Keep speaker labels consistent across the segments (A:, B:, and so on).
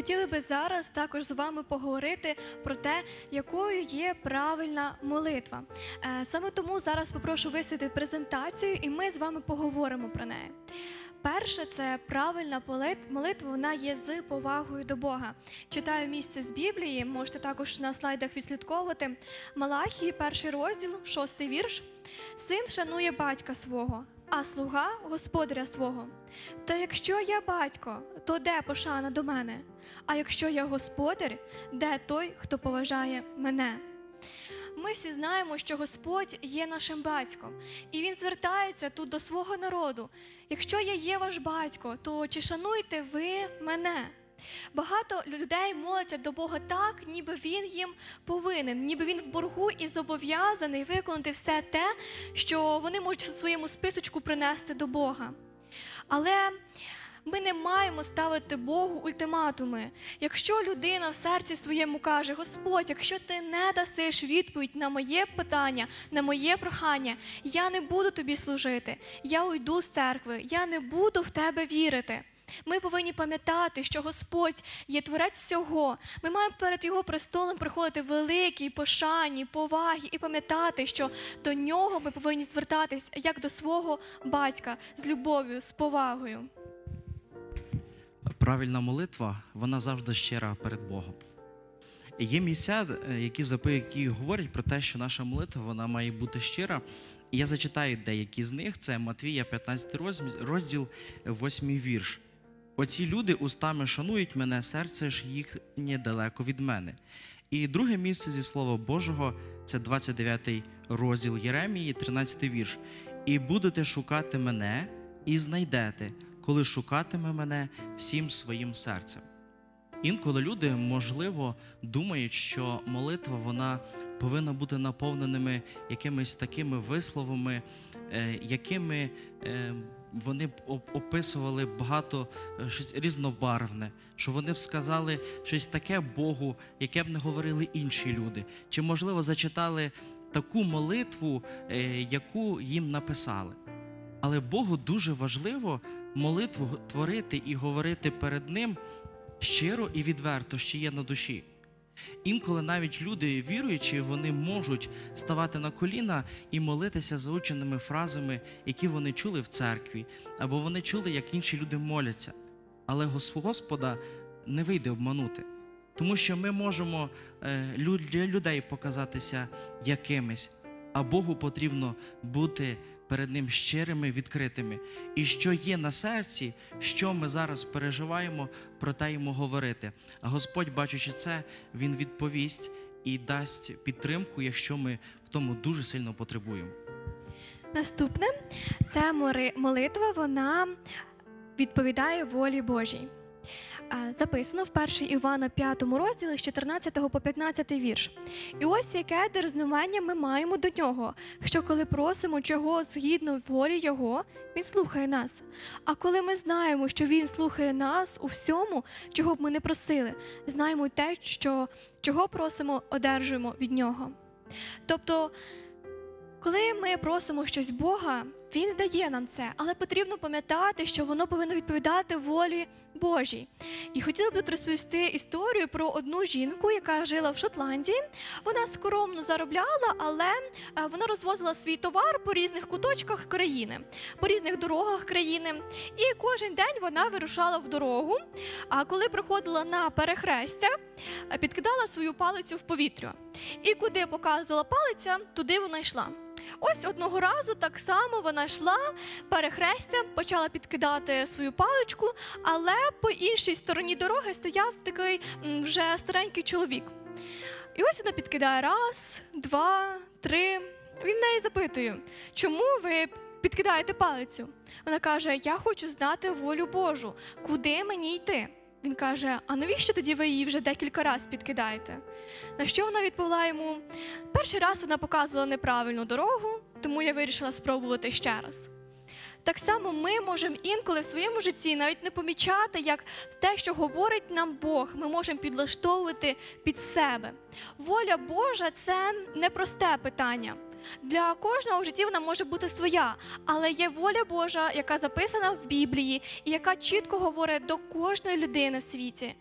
A: хотіли би зараз також з вами поговорити про те, якою є правильна молитва. Е, Саме тому зараз попрошу висвіти презентацію, і ми з вами поговоримо про неї. Перше, це правильна молитва, вона є з повагою до Бога. Читаю місце з Біблії, можете також на слайдах відслідковувати. Малахії, перший розділ, шостий вірш. Син шанує батька свого, а слуга господаря свого. Та якщо я батько, то де пошана до мене? А якщо я господар, де той, хто поважає мене? Ми всі знаємо, що Господь є нашим батьком, і Він звертається тут до свого народу. Якщо я є ваш батько, то чи шануєте ви мене? Багато людей моляться до Бога так, ніби він їм повинен, ніби він в боргу і зобов'язаний виконати все те, що вони можуть у своєму списочку принести до Бога. Але ми не маємо ставити Богу ультиматуми. Якщо людина в серці своєму каже: Господь, якщо ти не дасиш відповідь на моє питання, на моє прохання, я не буду тобі служити, я уйду з церкви, я не буду в тебе вірити. Ми повинні пам'ятати, що Господь є творець всього. Ми маємо перед Його престолом приходити в великій пошані, повагі і пам'ятати, що до нього ми повинні звертатись як до свого батька з любов'ю, з повагою.
B: Правильна молитва, вона завжди щира перед Богом. Є місця, е, які які говорять про те, що наша молитва вона має бути щира. І я зачитаю деякі з них. Це Матвія, 15 розділ, розділ 8 вірш. Оці люди устами шанують мене, серце ж їхнє далеко від мене. І друге місце зі Слова Божого це 29 розділ Єремії, 13 вірш. І будете шукати мене і знайдете, коли шукатиме мене всім своїм серцем. Інколи люди, можливо, думають, що молитва вона повинна бути наповненими якимись такими висловами, е, якими е, вони описували багато е, щось різнобарвне, що вони б сказали щось таке Богу, яке б не говорили інші люди, чи, можливо, зачитали таку молитву, е, яку їм написали. Але Богу дуже важливо молитву творити і говорити перед Ним щиро і відверто, що є на душі. Інколи навіть люди, віруючі, вони можуть ставати на коліна і молитися заученими фразами, які вони чули в церкві, або вони чули, як інші люди моляться. Але Господа не вийде обманути. Тому що ми можемо е, для людей показатися якимись, а Богу потрібно бути перед Ним щирими, відкритими. І що є на серці, що ми зараз переживаємо, про те йому говорити. А Господь, бачачи це, Він відповість і дасть підтримку, якщо ми в тому дуже сильно потребуємо.
A: Наступне це молитва, вона відповідає волі Божій. Записано в 1 Івана 5 розділі з 14 по 15 вірш. І ось яке дерзнування ми маємо до нього, що коли просимо чого згідно волі Його, Він слухає нас. А коли ми знаємо, що Він слухає нас у всьому, чого б ми не просили, знаємо те, що чого просимо, одержуємо від Нього. Тобто, коли ми просимо щось Бога, Він дає нам це, але потрібно пам'ятати, що воно повинно відповідати волі Божій. І хотіла б тут розповісти історію про одну жінку, яка жила в Шотландії. Вона скромно заробляла, але е, вона розвозила свій товар по різних куточках країни, по різних дорогах країни. І кожен день вона вирушала в дорогу. А коли приходила на перехрестя, е, підкидала свою палицю в повітря. І куди показувала палиця, туди вона йшла. Ось одного разу так само вона йшла перехрестя, почала підкидати свою паличку, але по іншій стороні дороги стояв такий вже старенький чоловік. І ось вона підкидає раз, два, три. Він неї запитує, чому ви підкидаєте палицю? Вона каже: Я хочу знати волю Божу, куди мені йти? Він каже: А навіщо тоді ви її вже декілька разів підкидаєте? На що вона відповіла йому: перший раз вона показувала неправильну дорогу, тому я вирішила спробувати ще раз. Так само ми можемо інколи в своєму житті навіть не помічати, як те, що говорить нам Бог, ми можемо підлаштовувати під себе. Воля Божа це непросте питання. Для кожного в житті вона може бути своя, але є воля Божа, яка записана в Біблії, і яка чітко говорить до кожної людини в світі.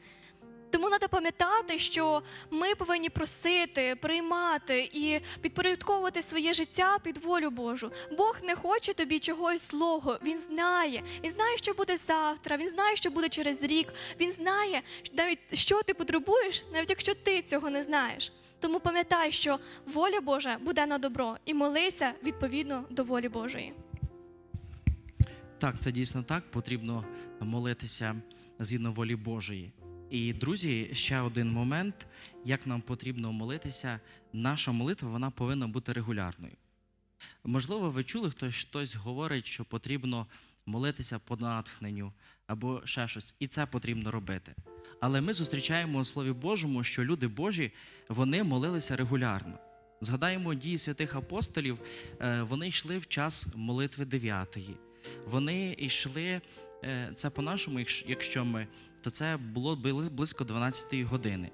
A: Тому треба пам'ятати, що ми повинні просити, приймати і підпорядковувати своє життя під волю Божу. Бог не хоче тобі чогось злого. Він знає. Він знає, що буде завтра. Він знає, що буде через рік. Він знає навіть що ти потребуєш, навіть якщо ти цього не знаєш. Тому пам'ятай, що воля Божа буде на добро і молися відповідно до волі Божої.
B: Так, це дійсно так. Потрібно молитися згідно волі Божої. І друзі, ще один момент, як нам потрібно молитися. Наша молитва вона повинна бути регулярною. Можливо, ви чули, хтось хтось говорить, що потрібно молитися по натхненню або ще щось, і це потрібно робити. Але ми зустрічаємо у Слові Божому, що люди Божі вони молилися регулярно. Згадаємо дії святих апостолів, е, вони йшли в час молитви дев'ятої. Вони йшли, це по-нашому, якщо- ми, то це було близько 12 години.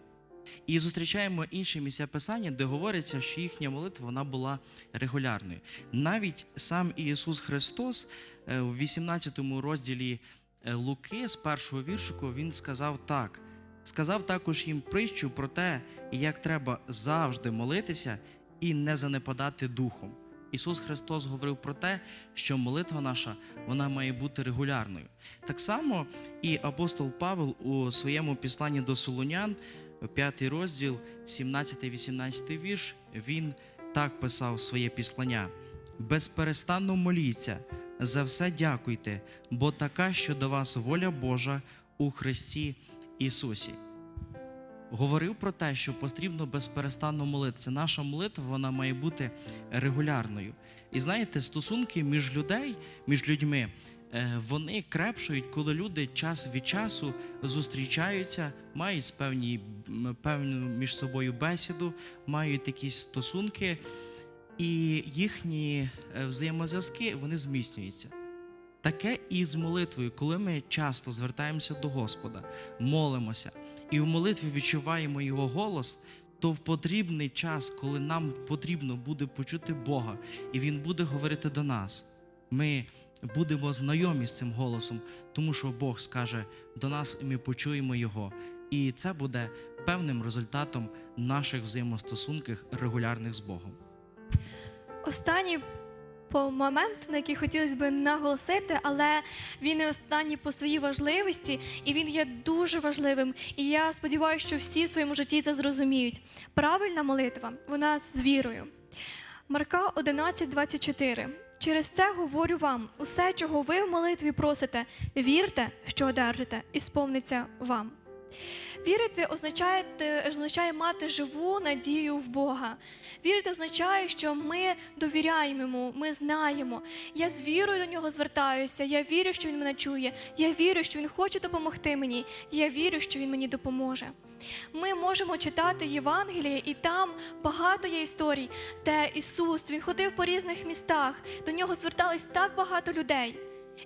B: І зустрічаємо інші місця писання, де говориться, що їхня молитва вона була регулярною. Навіть сам Ісус Христос е, в 18 розділі е, Луки з першого віршику він сказав так: сказав також їм притчу про те, як треба завжди молитися і не занепадати духом. Ісус Христос говорив про те, що молитва наша вона має бути регулярною. Так само і апостол Павел у своєму післанні до Солонян, 5 розділ, 17-18 вірш, він так писав своє післання: безперестанно моліться, за все дякуйте, бо така, що до вас воля Божа у Христі Ісусі. Говорив про те, що потрібно безперестанно молитися. Наша молитва вона має бути регулярною. І знаєте, стосунки між людей, між людьми, е, вони крепшують, коли люди час від часу зустрічаються, мають певні, певну між собою бесіду, мають якісь стосунки, і їхні е, взаємозв'язки вони зміцнюються. Таке і з молитвою, коли ми часто звертаємося до Господа, молимося, і в молитві відчуваємо Його голос, то в потрібний час, коли нам потрібно буде почути Бога, і Він буде говорити до нас, ми будемо знайомі з цим голосом, тому що Бог скаже до нас, і ми почуємо Його. І це буде певним результатом наших взаємостосунків регулярних з Богом.
A: Останній по момент, на який хотілося б наголосити, але він не останній по своїй важливості, і він є дуже важливим. І я сподіваюся, що всі в своєму житті це зрозуміють. Правильна молитва, вона з вірою. Марка 11:24. Через це говорю вам: усе, чого ви в молитві просите, вірте, що одержите, і сповниться вам. Вірити означає, означає мати живу надію в Бога. Вірити означає, що ми довіряємо йому, ми знаємо. Я з вірою до нього звертаюся. Я вірю, що він мене чує. Я вірю, що він хоче допомогти мені. Я вірю, що він мені допоможе. Ми можемо читати Євангеліє, і там багато є історій, де Ісус він ходив по різних містах, до нього звертались так багато людей.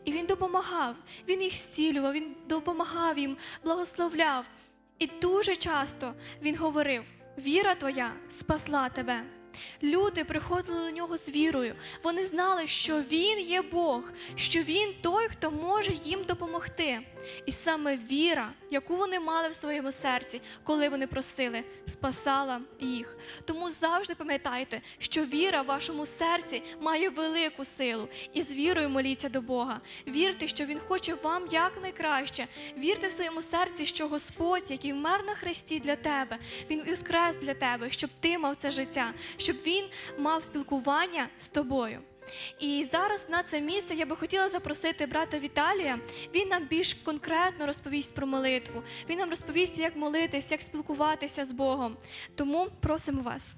A: І він допомагав, він їх зцілював, він допомагав їм, благословляв. І дуже часто він говорив: віра твоя спасла тебе. Люди приходили до нього з вірою. Вони знали, що він є Бог, що він той, хто може їм допомогти. І саме віра, яку вони мали в своєму серці, коли вони просили, спасала їх. Тому завжди пам'ятайте, що віра в вашому серці має велику силу. І з вірою моліться до Бога. Вірте, що Він хоче вам якнайкраще. Вірте в своєму серці, що Господь, який вмер на хресті для тебе, Він воскрес для тебе, щоб ти мав це життя, щоб Він мав спілкування з тобою. І зараз на це місце я би хотіла запросити брата Віталія. Він нам більш конкретно розповість про молитву. Він нам розповість, як молитись, як спілкуватися з Богом. Тому просимо вас.